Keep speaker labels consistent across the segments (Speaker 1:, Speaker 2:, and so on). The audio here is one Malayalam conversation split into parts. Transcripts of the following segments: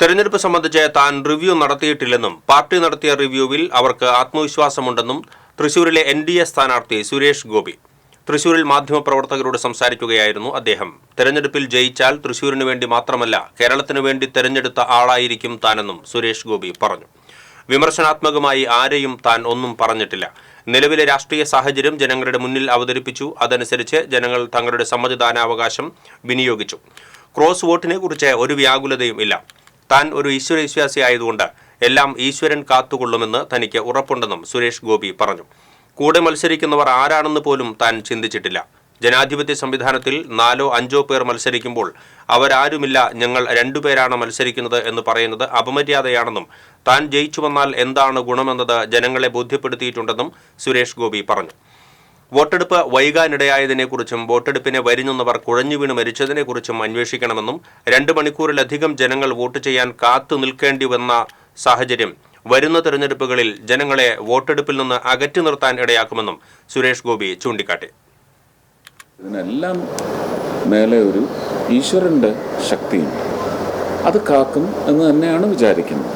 Speaker 1: തെരഞ്ഞെടുപ്പ് സംബന്ധിച്ച് താൻ റിവ്യൂ നടത്തിയിട്ടില്ലെന്നും പാർട്ടി നടത്തിയ റിവ്യൂവിൽ അവർക്ക് ആത്മവിശ്വാസമുണ്ടെന്നും തൃശൂരിലെ എൻ ഡി എ സ്ഥാനാർത്ഥി സുരേഷ് ഗോപി. തൃശൂരിൽ മാധ്യമപ്രവർത്തകരോട് സംസാരിക്കുകയായിരുന്നു അദ്ദേഹം. തെരഞ്ഞെടുപ്പിൽ ജയിച്ചാൽ തൃശൂരിനു വേണ്ടി മാത്രമല്ല കേരളത്തിനു വേണ്ടി തെരഞ്ഞെടുത്ത ആളായിരിക്കും താനെന്നും സുരേഷ് ഗോപി പറഞ്ഞു. വിമർശനാത്മകമായി ആരെയും താൻ ഒന്നും പറഞ്ഞിട്ടില്ല. നിലവിലെ രാഷ്ട്രീയ സാഹചര്യം ജനങ്ങളുടെ മുന്നിൽ അവതരിപ്പിച്ചു. അതനുസരിച്ച് ജനങ്ങൾ തങ്ങളുടെ സമ്മതിദാനാവകാശം വിനിയോഗിച്ചു. ക്രോസ് വോട്ടിനെ കുറിച്ച് ഒരു വ്യാകുലതയും ഇല്ല. താൻ ഒരു ഈശ്വര വിശ്വാസി ആയതുകൊണ്ട് എല്ലാം ഈശ്വരൻ കാത്തുകൊള്ളുമെന്ന് തനിക്ക് ഉറപ്പുണ്ടെന്നും സുരേഷ് ഗോപി പറഞ്ഞു. കൂടെ മത്സരിക്കുന്നവർ ആരാണെന്ന് പോലും താൻ ചിന്തിച്ചിട്ടില്ല. ജനാധിപത്യ സംവിധാനത്തിൽ നാലോ അഞ്ചോ പേർ മത്സരിക്കുമ്പോൾ അവരാരുമില്ല ഞങ്ങൾ രണ്ടുപേരാണ് മത്സരിക്കുന്നത് എന്ന് പറയുന്നത് അപമര്യാദയാണെന്നും താൻ ജയിച്ചു വന്നാൽ എന്താണ് ഗുണമെന്നത് ജനങ്ങളെ ബോധ്യപ്പെടുത്തിയിട്ടുണ്ടെന്നും സുരേഷ് ഗോപി പറഞ്ഞു. വോട്ടെടുപ്പ് വൈകാനിടയായതിനെക്കുറിച്ചും വോട്ടെടുപ്പിനെ വരിഞ്ഞുന്നവർ കുഴഞ്ഞു വീണ് മരിച്ചതിനെക്കുറിച്ചും അന്വേഷിക്കണമെന്നും രണ്ട് മണിക്കൂറിലധികം ജനങ്ങൾ വോട്ട് ചെയ്യാൻ കാത്തു നിൽക്കേണ്ടി വന്ന സാഹചര്യം വരുന്ന തെരഞ്ഞെടുപ്പുകളിൽ ജനങ്ങളെ വോട്ടെടുപ്പിൽ നിന്ന് അകറ്റി നിർത്താൻ ഇടയാക്കുമെന്നും സുരേഷ് ഗോപി ചൂണ്ടിക്കാട്ടി.
Speaker 2: ഇതിനെല്ലാം മേലെ ഒരു ഈശ്വരന്റെ ശക്തിയുണ്ട് അത് കാക്കും എന്ന് തന്നെയാണ് വിചാരിക്കുന്നത്.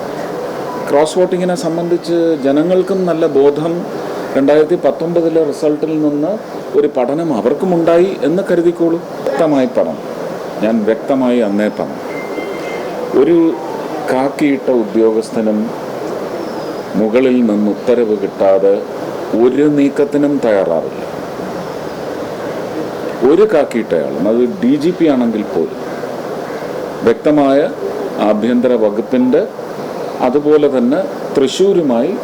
Speaker 2: ക്രോസ് വോട്ടിങ്ങിനെ സംബന്ധിച്ച് ജനങ്ങൾക്കും നല്ല ബോധം രണ്ടായിരത്തി പത്തൊമ്പതിലെ റിസൾട്ടിൽ നിന്ന് ഒരു പഠനം അവർക്കുമുണ്ടായി എന്ന് കരുതിക്കോളൂ. വ്യക്തമായി പറഞ്ഞു ഞാൻ വ്യക്തമായി അന്നേ പറഞ്ഞു. ഒരു കാക്കിയിട്ട ഉദ്യോഗസ്ഥനും മുകളിൽ നിന്ന് ഉത്തരവ് കിട്ടാതെ ഒരു നീക്കത്തിനും തയ്യാറാവില്ല. ഒരു കാക്കിയിട്ടയാളും അത് ഡി ജി പി ആണെങ്കിൽ പോലും. വ്യക്തമായ ആഭ്യന്തര വകുപ്പിന്റെ അതുപോലെ തന്നെ തൃശ്ശൂരുമായി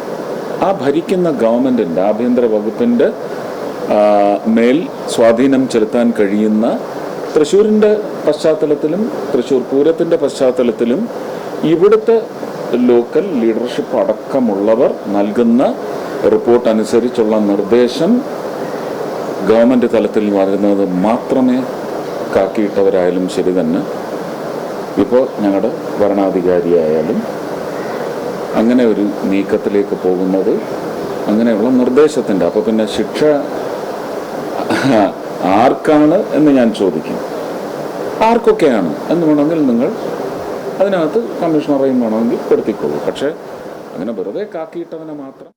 Speaker 2: ആ ഭരിക്കുന്ന ഗവൺമെന്റിന്റെ ആഭ്യന്തര വകുപ്പിന്റെ മേൽ സ്വാധീനം ചെലുത്താൻ കഴിയുന്ന തൃശ്ശൂരിന്റെ പശ്ചാത്തലത്തിലും തൃശ്ശൂർ പൂരത്തിന്റെ പശ്ചാത്തലത്തിലും ഇവിടുത്തെ ലോക്കൽ ലീഡർഷിപ്പ് അടക്കമുള്ളവർ നൽകുന്ന റിപ്പോർട്ട് അനുസരിച്ചുള്ള നിർദ്ദേശം ഗവൺമെന്റ് തലത്തിൽ വരുന്നത് മാത്രമേ കാക്കിയിട്ടവരായാലും ശരി തന്നെ. ഇപ്പോൾ ഞങ്ങളുടെ ഭരണാധികാരിയായാലും അങ്ങനെ ഒരു നീക്കത്തിലേക്ക് പോകുന്നത് അങ്ങനെയുള്ള നിർദ്ദേശത്തിന്റെ അപ്പോൾ പിന്നെ ശിക്ഷ ആർക്കാണ് എന്ന് ഞാൻ ചോദിക്കും. ആർക്കൊക്കെയാണ് എന്ന് വേണമെങ്കിൽ നിങ്ങൾ അതിനകത്ത് കമ്മീഷണറേയും വേണമെങ്കിൽ പെടുത്തിക്കൊള്ളൂ പക്ഷേ അങ്ങനെ വെറുതെ കാക്കിയിട്ടവനെ മാത്രം